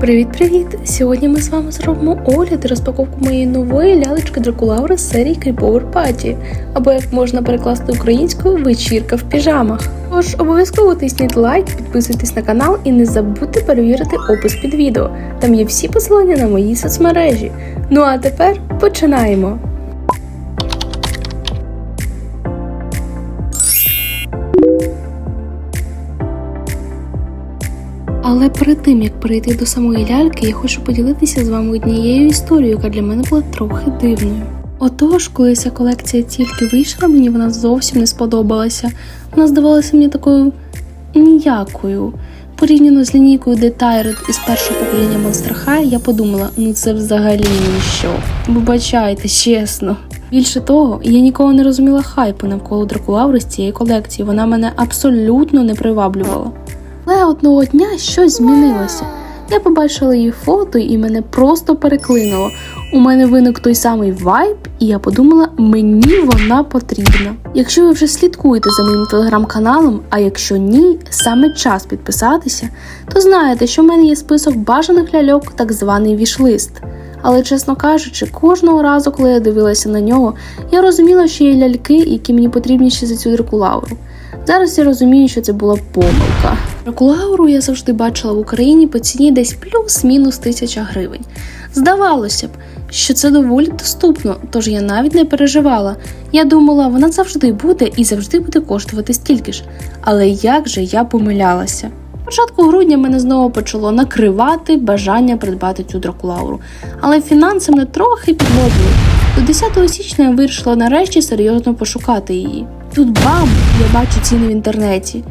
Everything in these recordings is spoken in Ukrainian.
Привіт-привіт! Сьогодні ми з вами зробимо огляд і розпаковку моєї нової лялечки Дракулаури з серії Creepover Party, або як можна перекласти українською вечірка в піжамах. Тож обов'язково тисніть лайк, підписуйтесь на канал і не забудьте перевірити опис під відео. Там є всі посилання на мої соцмережі. Ну а тепер починаємо! Але перед тим як перейти до самої ляльки, я хочу поділитися з вами однією історією, яка для мене була трохи дивною. Отож, коли ця колекція тільки вийшла, мені вона зовсім не сподобалася. Вона здавалася мені такою ніякою. Порівняно з лінійкою Detaired із першого покоління Monster High, я подумала, ну це взагалі ніщо. Вибачайте, чесно. Більше того, я ніколи не розуміла хайпу навколо Дракулаури з цієї колекції. Вона мене абсолютно не приваблювала. Але одного дня щось змінилося. Я побачила її фото і мене просто переклинило. У мене виник той самий вайб, і я подумала, мені вона потрібна. Якщо ви вже слідкуєте за моїм телеграм-каналом, а якщо ні, саме час підписатися, то знаєте, що в мене є список бажаних ляльок, так званий вішлист. Але чесно кажучи, кожного разу, коли я дивилася на нього, я розуміла, що є ляльки, які мені потрібніші за цю дракулауру. Зараз я розумію, що це була помилка. Дракулауру я завжди бачила в Україні по ціні десь плюс-мінус тисяча гривень. Здавалося б, що це доволі доступно, тож я навіть не переживала. Я думала, вона завжди буде і завжди буде коштувати стільки ж. Але як же я помилялася? Початку грудня мене знову почало накривати бажання придбати цю дракулауру, але фінанси мене трохи підводили. До 10 січня я вирішила нарешті серйозно пошукати її. Тут бам! Я бачу ціни в інтернеті.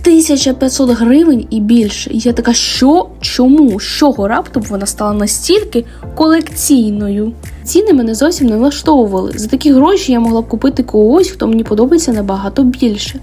1500 гривень і більше. І я така, що? Чому? З чого раптом вона стала настільки колекційною? Ціни мене зовсім не влаштовували. За такі гроші я могла б купити когось, хто мені подобається набагато більше.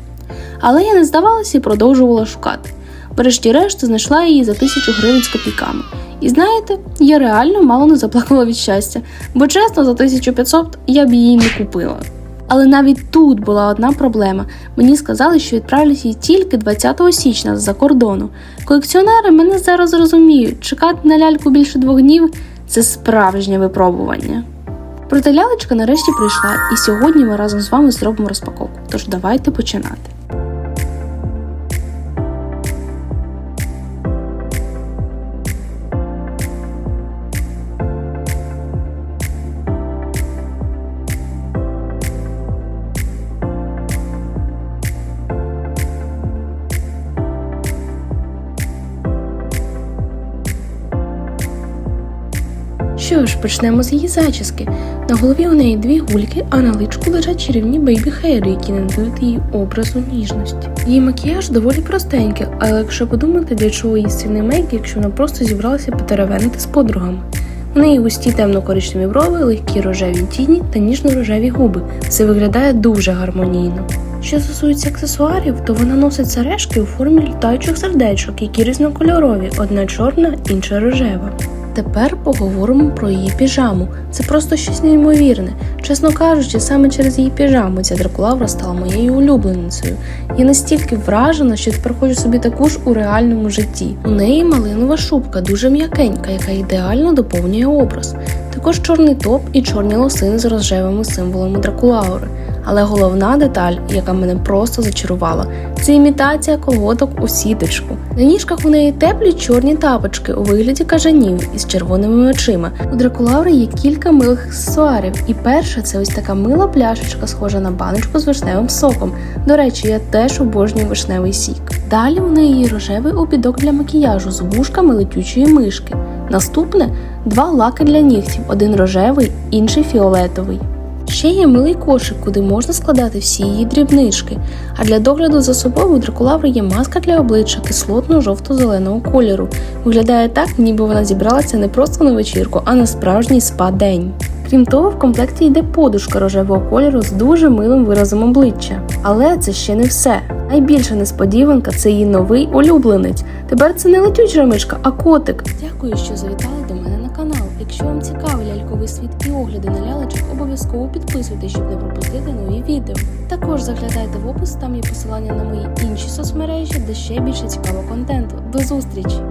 Але я не здавалася і продовжувала шукати. Врешті-решт знайшла її за тисячу гривень з копійками. І знаєте, я реально мало не заплакала від щастя, бо чесно, за 1500 я б її не купила. Але навіть тут була одна проблема. Мені сказали, що відправлять її тільки 20 січня з-за кордону. Колекціонери мене зараз зрозуміють, чекати на ляльку більше двох днів це справжнє випробування. Проте лялечка нарешті прийшла, і сьогодні ми разом з вами зробимо розпаковку. Тож давайте починати. Що ж, почнемо з її зачіски. На голові у неї дві гульки, а на личку лежать чарівні бейбі-хейри, які надають її образу ніжності. Її макіяж доволі простенький, але якщо подумати, для чого їй сильний мейк, якщо вона просто зібралася потеревенити з подругами. У неї густі темно-коричневі брови, легкі рожеві тіні та ніжно-рожеві губи. Все виглядає дуже гармонійно. Що стосується аксесуарів, то вона носить сережки у формі літаючих сердечок, які різнокольорові, одна чорна, інша рожева. Тепер поговоримо про її піжаму. Це просто щось неймовірне. Чесно кажучи, саме через її піжаму ця дракулавра стала моєю улюбленицею. Я настільки вражена, що тепер хочу собі таку ж у реальному житті. У неї малинова шубка, дуже м'якенька, яка ідеально доповнює образ. Також чорний топ і чорні лосини з рожевими символами дракулаури. Але головна деталь, яка мене просто зачарувала, це імітація колготок у сіточку. На ніжках у неї теплі чорні тапочки у вигляді кажанів із червоними очима. У дракулаури є кілька милих аксесуарів, і перша це ось така мила пляшечка, схожа на баночку з вишневим соком. До речі, я теж обожнюю вишневий сік. Далі у неї рожевий обідок для макіяжу з вушками летючої мишки. Наступне два лаки для нігтів: один рожевий, інший фіолетовий. Ще є милий кошик, куди можна складати всі її дрібнички. А для догляду за собою у дракулаври є маска для обличчя кислотно-жовто-зеленого кольору. Виглядає так, ніби вона зібралася не просто на вечірку, а на справжній спа-день. Крім того, в комплекті йде подушка рожевого кольору з дуже милим виразом обличчя. Але це ще не все. Найбільша несподіванка це її новий улюбленець. Тепер це не летюча мишка, а котик. Дякую, що завітали до мене на канал. Якщо вам цікавий світ і огляди на лялечок, обов'язково підписуйтесь, щоб не пропустити нові відео. Також заглядайте в опис, там є посилання на мої інші соцмережі, де ще більше цікавого контенту. До зустрічі!